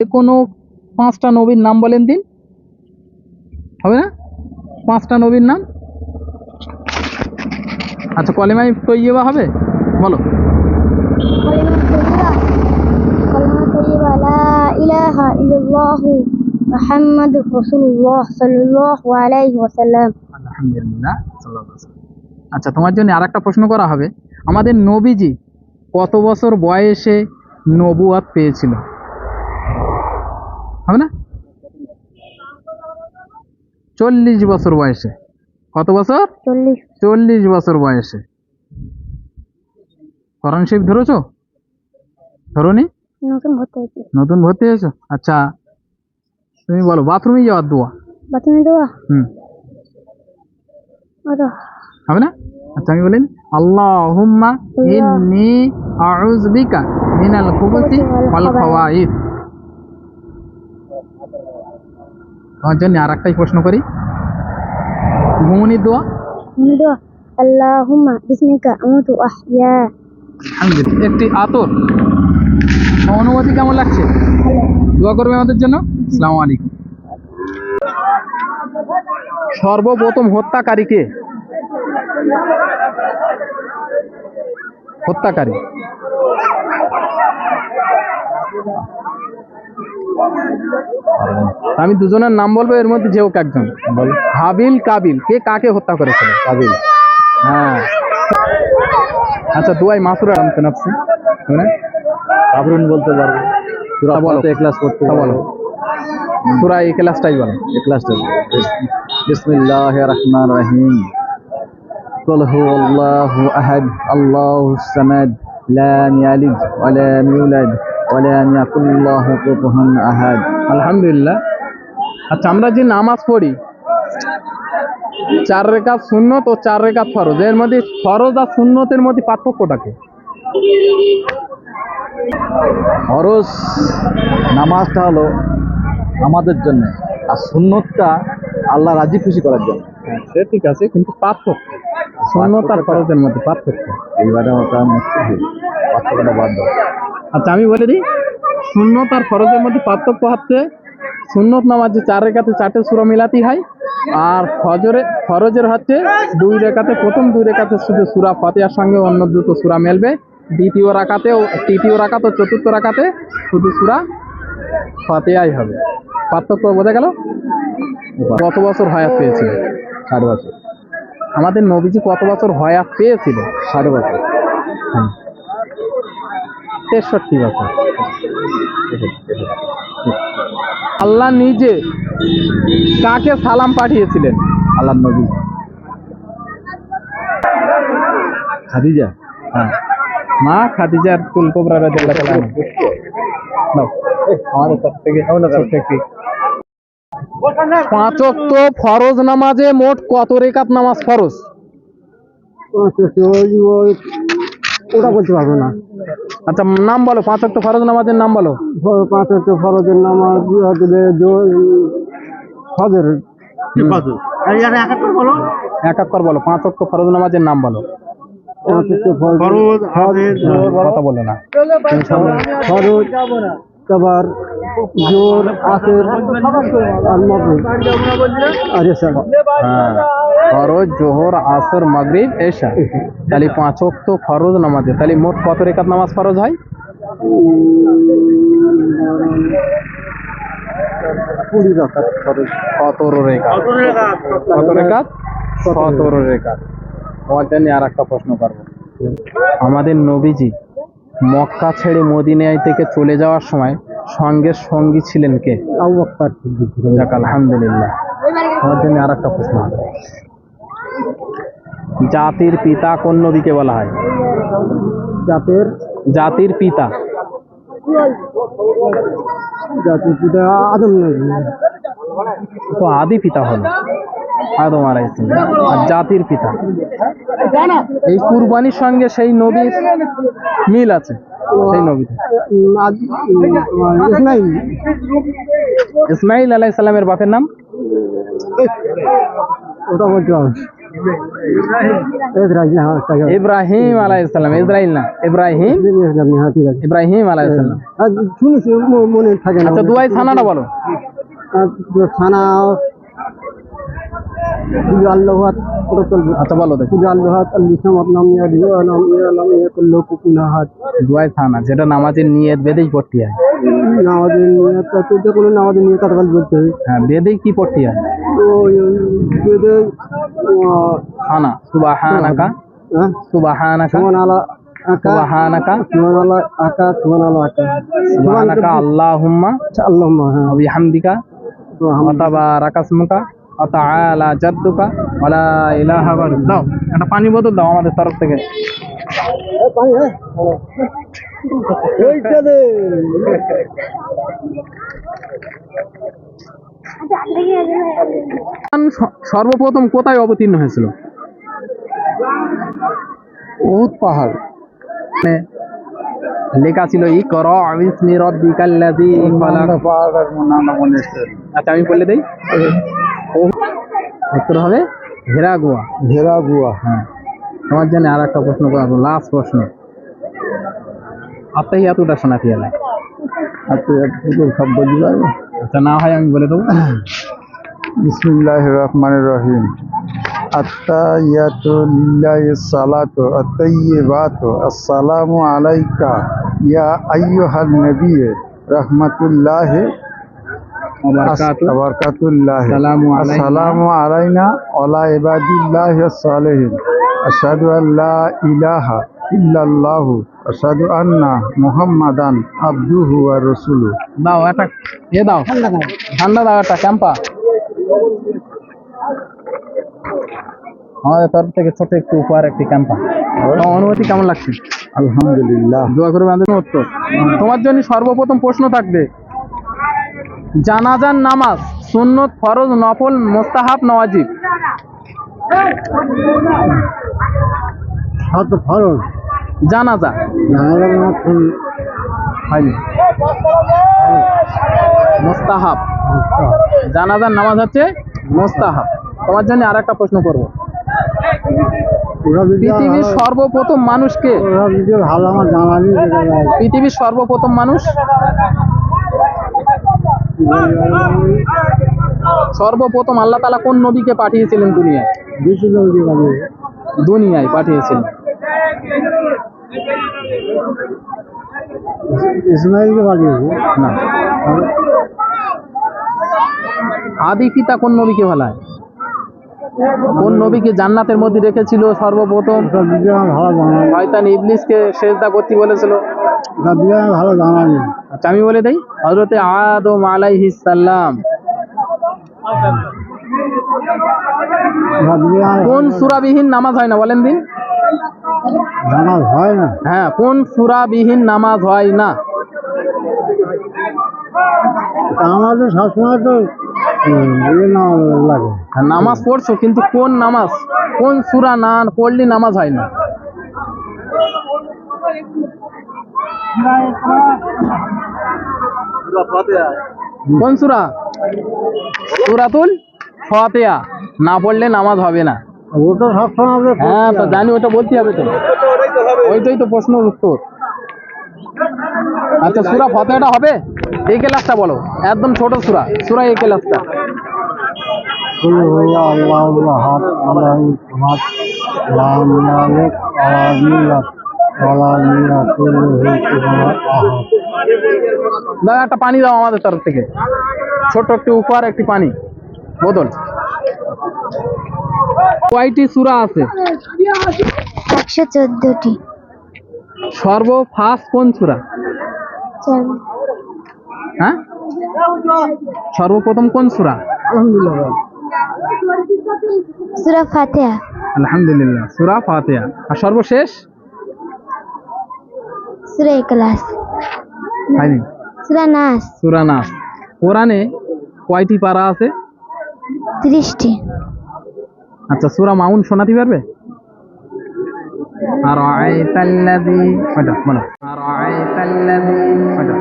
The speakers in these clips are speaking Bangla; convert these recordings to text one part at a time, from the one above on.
যে কোনো পাঁচটা নবীর নাম বলেন দিন হবে না পাঁচটা নবীর নাম আচ্ছা কলেমাই তৈবা হবে বলো كلمة طيبة كلمة طيبة لا إله إلا الله محمد رسول الله صلى الله عليه وسلم আলহামদুলিল্লাহ সাল্লাল্লাহু আলাইহি ওয়াসাল্লাম। আচ্ছা তোমার জন্য আর একটা প্রশ্ন করা হবে আমাদের নবীজি কত বছর বয়সে নবুয়াত পেয়েছিল হবে না? চল্লিশ বছর বয়সে। কত বছর? চল্লিশ। বছর বয়সে। করণ শিব ধরেছো? ধরনি? নতুন ভর্তি হয়েছে। নতুন ভর্তি হয়েছো? আচ্ছা তুমি বলো বাথরুমে যাওয়ার দোয়া? বাথরুমে দেওয়া হুম। হবে না? আচ্ছা আমি বলেন আল্লাহুম্মা ইন্নি আউযু বিকা মিনাল খুবুসি ওয়াল খাওয়াইফ তোমার জন্য আর একটাই প্রশ্ন করি। ঘুমনির দোয়া? দোয়া। আল্লাহুম্মা বিসমিকা আমুতু আহইয়া আলহামদুলিল্লাহ। একটি আতর। অনুমতি কেমন লাগছে? দোয়া করবে আমাদের জন্য? আসসালামু আলাইকুম। সর্বপ্রথম হত্যাকারীকে? হত্যাকারী। Thank you. আমি দুজনের নাম বলবো এর মধ্যে যে হোক একজন বল হাবিল কাবিল কে কাকে হত্যা করেছিল কাবিল হ্যাঁ আচ্ছা দুয়াই মাসুরা নামতে নাপছি মানে কাবরুন বলতে পারবো সুরা তা বলো। বলো ক্লাস করতে তা বলো সুরা এই ক্লাসটাই বলো এই ক্লাসটা বিসমিল্লাহ রহমান রহিম قل هو الله أحد الله الصمد لم يلد ولم يولد ওয়ালাম ইয়াকুল্লাহ কুফুয়ান আলহামদুলিল্লাহ। আচ্ছা আমরা যে নামাজ পড়ি চার রেখা সুন্নত ও চার রেখা ফরজ। এর মধ্যে ফরজ আর সুন্নতের মধ্যে পার্থক্যটাকে ফরজ নামাজটা হলো আমাদের জন্য আর সুন্নতটা আল্লাহ রাজি খুশি করার জন্য। হ্যাঁ, সে ঠিক আছে কিন্তু পার্থক্য। সুন্নত আর ফরজের মধ্যে পার্থক্য। এইবারে ওটা মুশকিল। পার্থক্যটা বাদ দাও। আচ্ছা আমি বলে দিই, সুন্নত আর ফরজের মধ্যে পার্থক্য হচ্ছে, সুন্নত নামাজে চার রেখাতে চারটে সুরা মিলাতি হয়, আর ফজরে, ফরজের হচ্ছে দুই রেখাতে, প্রথম দুই রেখাতে শুধু সুরা ফাতিহার সঙ্গে অন্য দুটো সুরা মেলবে, দ্বিতীয় রাকাতে ও তৃতীয় রাকাত ও চতুর্থ রাকাতে শুধু সুরা ফাতিহাই হবে। পার্থক্য বোঝা গেল? কত বছর হয়াত পেয়েছিল ষাট বছর। আমাদের নবীজি কত বছর হয়াত পেয়েছিল? ষাট বছর। তেষট্টি বছর। আল্লাহ নিজে কাকে সালাম পাঠিয়েছিলেন? আল্লাহ নবী। খাদিজা? হ্যাঁ। মা খাদিজার কুল কোবরা আমাদের কাছ থেকে পাঁচ ওয়াক্ত ফরজ নামাজে মোট কত রেকাত নামাজ ফরজ? ওটা বলতে পারব না। আচ্ছা নাম বলো পাঁচ অক্ট ফরজ নামাজের নাম বলো। পাঁচ অক্ট ফরজের নামাজ ফজর। এক এক কর বলো পাঁচ অক্ট ফরজ নামাজের নাম বলো। কথা বলো না। ফরজ তারপর জোর আসের আর মগরিব। আর এসা হ্যাঁ ফরজ জোহর আসর মাগরিব এশা তাহলে পাঁচ ওয়াক্ত ফরজ নামাজে তাহলে মোট কত রেখাত নামাজ ফরজ হয়? কুড়ি রাখাত ফরজ। সতেরো রেখাত। কত রেখাত সতেরো রেখাত? তোমার জন্য আর একটা প্রশ্ন করব। আমাদের নবীজি মক্কা ছেড়ে মদিনায় থেকে চলে যাওয়ার সময় সঙ্গে সঙ্গী ছিলেন কে? যাক আলহামদুলিল্লাহ। জন্য আর একটা প্রশ্ন জাতির পিতা কোন নবীকে বলা হয়? জাতের? জাতির পিতা। জাতির পিতা আদম তো আদি পিতা হলো। আদম আলাইহিসসালাম আর জাতির পিতা? এই কুরবানির সঙ্গে সেই নবীর মিল আছে। সেই নবীতে ইসমাইল। ইসমাইল আলাইহিস সালামের বাপের নাম? ওটা বলতে পারব ইব্রাহিম আলাইসাল্লাম ইসরাইল না ইব্রাহিম। ইব্রাহিম আলাইসাল্লাম শুনেছি মনে থাকে আচ্ছা দুয়াই থানাটা বলো। আচ্ছা বলো দেখি। করল কুকুনাহাত দুয়াই থানা যেটা নামাজের নিয়ত বেদেই পড়তে হয়। নামাজের তো কোনো নামাজের বলতে হ্যাঁ। বেদেই কি পড়তে হয়? তো বেদে থানা সুবাহানাকা। সুবাহানাকা। আকা। সুবাহানাকা। আকা আকা। সুবাহানাকা আল্লাহুম্মা। হ্যাঁ। বিহামদিকা। ওয়া তাবারাকা জাদ্দুকা ইলাহা দাও একটা পানি বোতল দাও আমাদের তরফ থেকে। সর্বপ্রথম কোথায় অবতীর্ণ হয়েছিল? বহুত পাহাড়। লেখা ছিল নাম মনে আচ্ছা আমি বলে দেই। উত্তর হবে হেরাগুয়া ঘেরা গুয়া হ্যাঁ। তোমার জন্য আর একটা প্রশ্ন করব লাস্ট প্রশ্ন। আপনাই এতটা শোনাতে গেলে আচ্ছা সব বলি পারবে আচ্ছা না হয় আমি বলে দেবো। বিসমিল্লাহ রহমান রহিম আত্তাইয়াতু লিল্লাহি সালাতু আত্তাইয়িবাতু আসসালামু আলাইকা ইয়া আইয়ুহান নবী রাহমাতুল্লাহি বারাকাতু। বারাকাতুল্লাহ আসসালামু আলাইনা। আসসালামু আলাইনা ওয়ালা ইবাদিল্লাহি সালিহিন আশহাদু আন লা ইলাহা ইল্লাল্লাহু। আশহাদু আন্না মুহাম্মাদান আবদুহু ওয়া রাসূলুহু। দাও একটা এ দাও। ঠান্ডা দাও একটা ক্যাম্পা। আমাদের তরফ থেকে ছোট একটু উপহার একটি ক্যাম্পা। অনুমতি কেমন লাগছে? আলহামদুলিল্লাহ। দোয়া করে আমাদের তোমার জন্য সর্বপ্রথম প্রশ্ন থাকবে জানাজান নামাজ সুন্নত ফরজ নফল মোস্তাহাব নওয়াজিব। ফরজ। জানাজা। মোস্তাহাব। জানাজার নামাজ হচ্ছে মোস্তাহাব। তোমার জন্য আর একটা প্রশ্ন করব। পৃথিবীর সর্বপ্রথম মানুষকে পৃথিবীর সর্বপ্রথম মানুষ সর্বপ্রথম আল্লাহ তালা কোন নবীকে পাঠিয়েছিলেন দুনিয়ায়? দুনিয়ায় পাঠিয়েছিলেন। ইসমাইলকে পাঠিয়েছে? না। আদি পিতা কোন নবীকে ভালায়? কোন নবীকে জান্নাতের মধ্যে রেখেছিল সর্বপ্রথম? শয়তান ইবলিসকে সেজদা করতে বলেছিল। ভালো জানা নেই আচ্ছা আমি বলে দেই হজরতে আদম আলাইহিস সালাম। কোন সুরাবিহীন নামাজ হয় না বলেন দিন। জানা হয় না। হ্যাঁ কোন সুরাবিহীন নামাজ হয় না? আমাদের সবসময় তো লাগে। নামাজ পড়ছো কিন্তু কোন নামাজ কোন সুরা না পড়লে নামাজ হয় না? কোন সুরা? সুরাতুল না পড়লে নামাজ হবে না। হ্যাঁ তো জানি ওটা বলতে হবে তো। ওইটাই তো প্রশ্নের উত্তর। আচ্ছা সুরা হবে? এই বলো। একদম ছোট সুরা। সুরা এই ক্লাসটা। আল্লাহ আল্লাহ আল্লাহ আল্লাহ আল্লাহ দাদা একটা পানি দাও আমাদের তরফ থেকে। ছোট্ট একটি উপহার একটি পানি। বোতল। কয়টি সুরা আছে? একশো চোদ্দটি। সর্ব ফার্স্ট কোন সুরা? হ্যাঁ? সর্বপ্রথম কোন সুরা? আলহামদুলিল্লাহ। সুরা ফাতিহা। আলহামদুলিল্লাহ সুরা ফাতিহা। আর সর্বশেষ? সুরা ইখলাস হ্যাঁ সুরা নাস সুরা নাস কোরআনে কয়টি পারা আছে? ত্রিশটি। আচ্ছা সুরা মাউন শোনাতে পারবে? আর আয়তাল্লাযী ওটা বলো আর আয়তাল্লাযী ওটা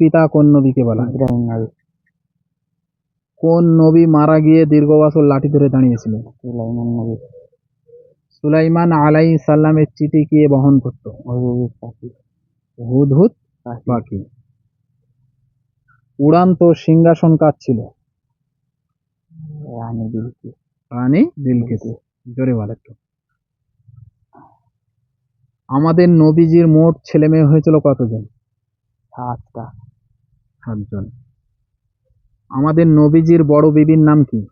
পিতা কোন নবীকে বলা হয়? ইব্রাহিম নবী কোন নবী মারা গিয়ে দীর্ঘ বছর লাঠি ধরে দাঁড়িয়েছিল? সুলাইমান নবী। সুলাইমান আলাই সাল্লামের চিঠি কে বহন করত? হুদহুদ পাখি। উড়ান্ত সিংহাসন কাজ ছিল? রানী বিলকি। রানী জোরে বল একটু। আমাদের নবীজির মোট ছেলে মেয়ে হয়েছিল কতজন? সাতটা। সাতজন। আমাদের নবীজির বড় বিবির নাম কি?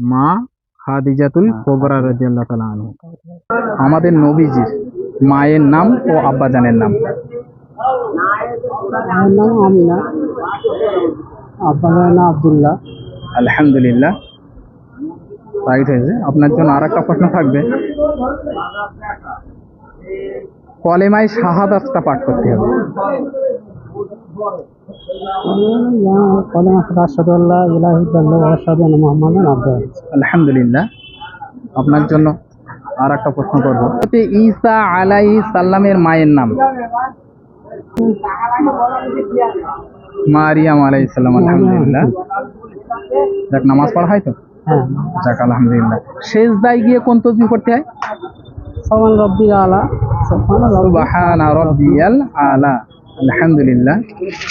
মা খাদিজাতুল কোবরা তাআলা আনহু। আমাদের নবীজির মায়ের নাম ও আব্বাজানের নাম। আমার নাম আমিনা। আপনার নাম আব্দুল্লাহ। আলহামদুলিল্লাহ। রাইট হয়েছে। আপনার জন্য আর একটা প্রশ্ন থাকবে। কলেমায় শাহাদাতটা পাঠ করতে হবে। আলহামদুলিল্লাহ। আপনার জন্য আর একটা প্রশ্ন করব। ঈসা আলাই সাল্লামের মায়ের নাম। মারিয়াম আলাই সাল্লাম আলহামদুলিল্লাহ। যাক নামাজ পড়া হয় তো? হ্যাঁ। যাক আলহামদুলিল্লাহ। শেষ দায় গিয়ে কোন তসবি করতে হয়? সমান আলা সুবহানা রাব্বিয়াল আলা আলহামদুলিল্লাহ।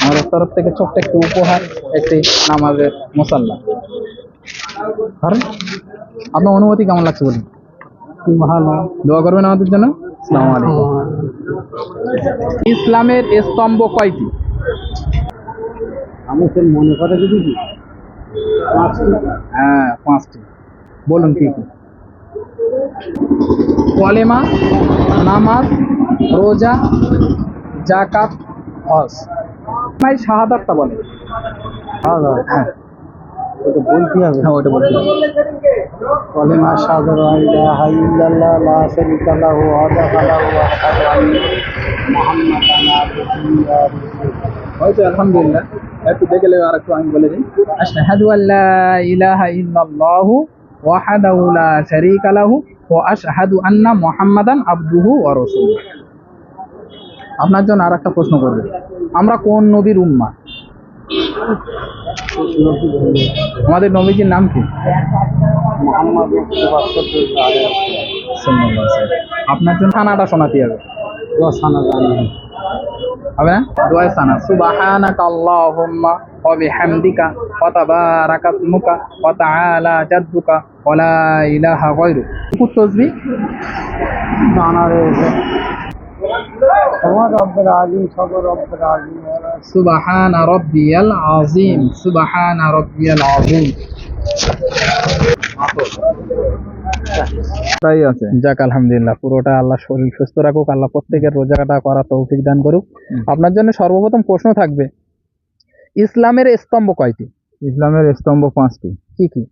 আমাদের তরফ থেকে ছোট্ট একটি উপহার একটি নামাজের মুসাল্লা। ধরেন আপনার অনুমতি কেমন লাগছে বলুন? ভালো। দোয়া করবেন আমাদের জন্য? আসসালামু আলাইকুম। ইসলামের স্তম্ভ কয়টি? আমি সে মনে করে যদি হ্যাঁ পাঁচটি। বলুন কি কি? কলেমা নামাজ রোজা জাকাত হজ। ভাই শাহাদাতটা বলে। হ্যাঁ। ওটা বলতে হবে। হ্যাঁ ওটা বলতে হবে। কলেমা সাদর ইলাহা ইল্লাল্লাহ লা শারীকা লাহু লা ওয়া রাসূলুহু হয়তো আলহামদুলিল্লাহ। একটু দেখে নেবে আর একটু আমি বলে দিই। আশহাদু আল্লা ইলাহা ইল্লাল্লাহু ওয়াহদাহু লা শারীকা লাহু ওয়া আশহাদু আন্না মুহাম্মাদান আবদুহু ওয়া রাসূলুহু। আপনার জন্য আর একটা প্রশ্ন করবে। আমরা কোন নবীর উম্মা? আমাদের নবীজির নাম কি। আপনার জন্য খানাটা শোনাতে হবে। হবে না? দোয়া সানা। সুবহানাকা তাআলা জাদ্দুকা ওয়া লা ইলাহা গায়রুক কুত তাসবিহ জানা রয়েছে তোমার রব্বের আজিম সদর রব্বের আজিম সুবহান রাব্বিয়াল আযীম সুবহান রাব্বিয়াল আযীম। তাই আছে। যাক আলহামদুলিল্লাহ পুরোটা আল্লাহ শরীর সুস্থ রাখুক আল্লাহ প্রত্যেকের রোজাটা করা তৌফিক দান করুক। আপনার জন্য সর্বপ্রথম প্রশ্ন থাকবে ইসলামের স্তম্ভ কয়টি? ইসলামের স্তম্ভ পাঁচটি। কি কি?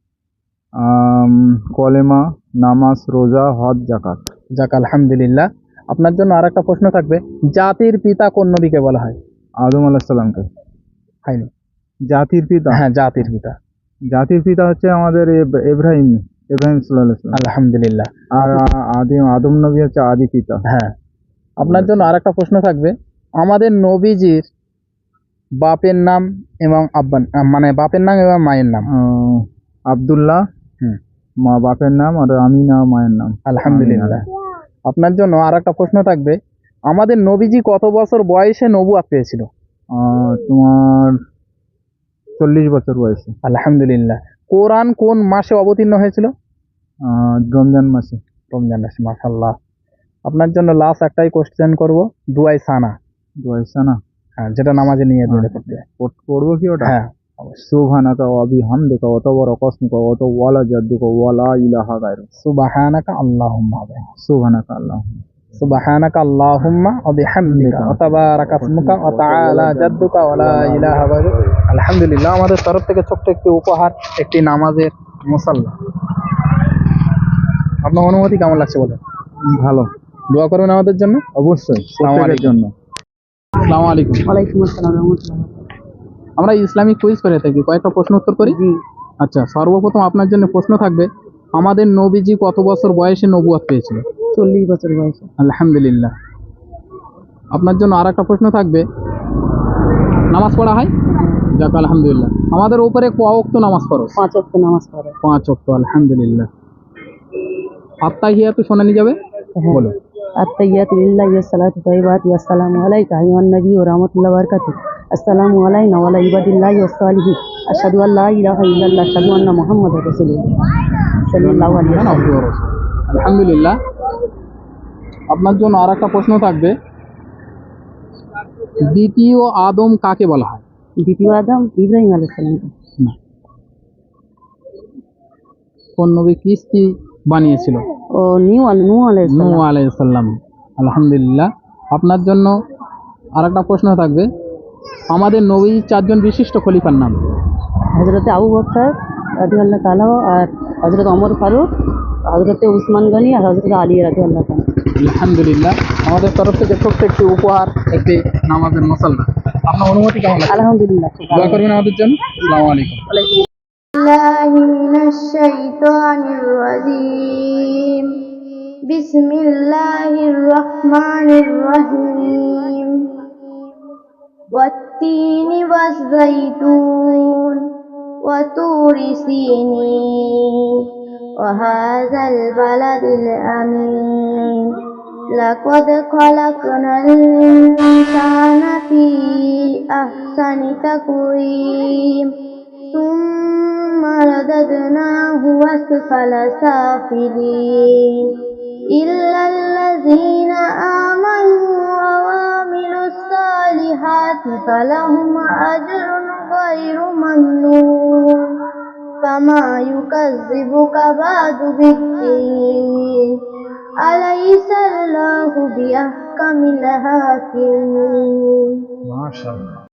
কলেমা নামাজ রোজা হজ জাকাত যাক আলহামদুলিল্লাহ। আপনার জন্য আর একটা প্রশ্ন থাকবে জাতির পিতা কোন নবীকে বলা হয়? আদম আলাহিসাল্লামকে হয়নি। জাতির পিতা? হ্যাঁ জাতির পিতা। জাতির পিতা হচ্ছে আমাদের ইব্রাহিম ইব্রাহিম সাল্লাহ আলহামদুলিল্লাহ। আর আদিম আদম নবী হচ্ছে আদি পিতা। হ্যাঁ। আপনার জন্য আর একটা প্রশ্ন থাকবে আমাদের নবীজির বাপের নাম এবং আব্বান মানে বাপের নাম এবং মায়ের নাম। আব্দুল্লাহ মা বাপের নাম আর আমিনা মায়ের নাম। আলহামদুলিল্লাহ। আপনার জন্য আর একটা প্রশ্ন থাকবে। আমাদের নবীজি কত বছর বয়সে নবুয়াত পেয়েছিল? তোমার চল্লিশ বছর বয়সে। আলহামদুলিল্লাহ। কোরআন কোন মাসে অবতীর্ণ হয়েছিল? রমজান মাসে। রমজান মাসে মাশাল্লাহ আপনার জন্য লাস্ট একটাই কোশ্চেন করব দুয়াই সানা। দুয়াই না হ্যাঁ যেটা নামাজে নিয়ে ধরে করতে। হয়। পড়ব কি ওটা? হ্যাঁ। সুবহানাকা ওয়া বিহামদিকা ওয়া তাবারাকা ইসমুকা ওয়া তাওয়ালা জাদ্দুকা ওয়া লা ইলাহা গায়রুক সুবাহানাকা আল্লাহুম্মা সুবহানাকা আল্লাহ সুবহানাকা আল্লাহুম্মা ওয়া বিহামদিকা। ওয়া তাবারাকা ইসমুকা ওয়া তাআলা জাদ্দুকা ওয়া লা ইলাহা গায়রুক আলহামদুলিল্লাহ আমাদের তরফ থেকে ছোট্ট একটি উপহার একটি নামাজের মুসাল্লা। আপনার অনুমতি কেমন লাগছে বলেন? ভালো। দোয়া করবেন আমাদের জন্য? অবশ্যই আলাইকুম। জন্য। আসসালামু আলাইকুম। ওয়ালাইকুম আসসালাম আমরা ইসলামিক কুইজ করে থাকি। কয়েকটা প্রশ্ন উত্তর করি? আচ্ছা সর্বপ্রথম আপনার জন্য প্রশ্ন থাকবে আমাদের নবীজি কত বছর বয়সে নবুয়াত পেয়েছিল চল্লিশ বছর বয়সে। আলহামদুলিল্লাহ। আপনার জন্য আর একটা প্রশ্ন থাকবে। নামাজ পড়া হয়? যাক আলহামদুলিল্লাহ। আমাদের উপরে ক অক্ত নামাজ পড়ো পাঁচ অক্ত নামাজ পড়ো। পাঁচ অক্ত আলহামদুলিল্লাহ। আত্মা হিয়া তো শোনা নিয়ে যাবে হ্যাঁ। বলো। আত্মাইয়াত লিল্লাহ ইয়া সালাতু তাইবাত ইয়া সালামু আলাইকা ইয়া নবী ওয়া রাহমাতুল্লাহ বারাকাতু আসসালামু আলাইনা ওয়া আলা ইবাদিল্লাহি ওয়া সালিহি আশহাদু আল্লা ইলাহা ইল্লাল্লাহ আশহাদু আন্না মুহাম্মাদার রাসূলুল্লাহ সাল্লাল্লাহু আলাইহি ওয়া সাল্লাম আলহামদুলিল্লাহ। আপনার জন্য আর একটা প্রশ্ন থাকবে। দ্বিতীয় আদম কাকে বলা হয়? দ্বিতীয় আদম ইব্রাহিম আলাইহিস সালাম। না। কোন নবী কিস্তি বানিয়েছিল। ও নিউ আলহামদুলিল্লাহ। আপনার জন্য আর একটা প্রশ্ন থাকবে। আমাদের নবী চারজন বিশিষ্ট খলিফার নাম। হযরত আবু বকর রাদিয়াল্লাহু তাআলা আর হযরত ওমর ফারুক হযরত উসমান গনি আর হযরত আলী রাদিয়াল্লাহু তাআলা। আলহামদুলিল্লাহ। আমাদের তরফ থেকে ছোট্ট একটি উপহার একটি নামাজের মশাল্লা আপনার অনুমতি কেমন আলহামদুলিল্লাহ। দোয়া করবেন আমাদের জন্য। আসসালামু আলাইকুম। الله من الشيطان الرجيم. بسم الله الرحمن الرحيم. والتين والزيتون وطور سينين. وهذا البلد الأمين. لقد خلقنا الإنسان في أحسن تقويم. ورددناه أسفل سافلين إلا الذين آمنوا وعملوا الصالحات فلهم أجر غير ممنون فما يكذبك بعد بالدين أليس الله بأحكم الحاكمين ما شاء الله.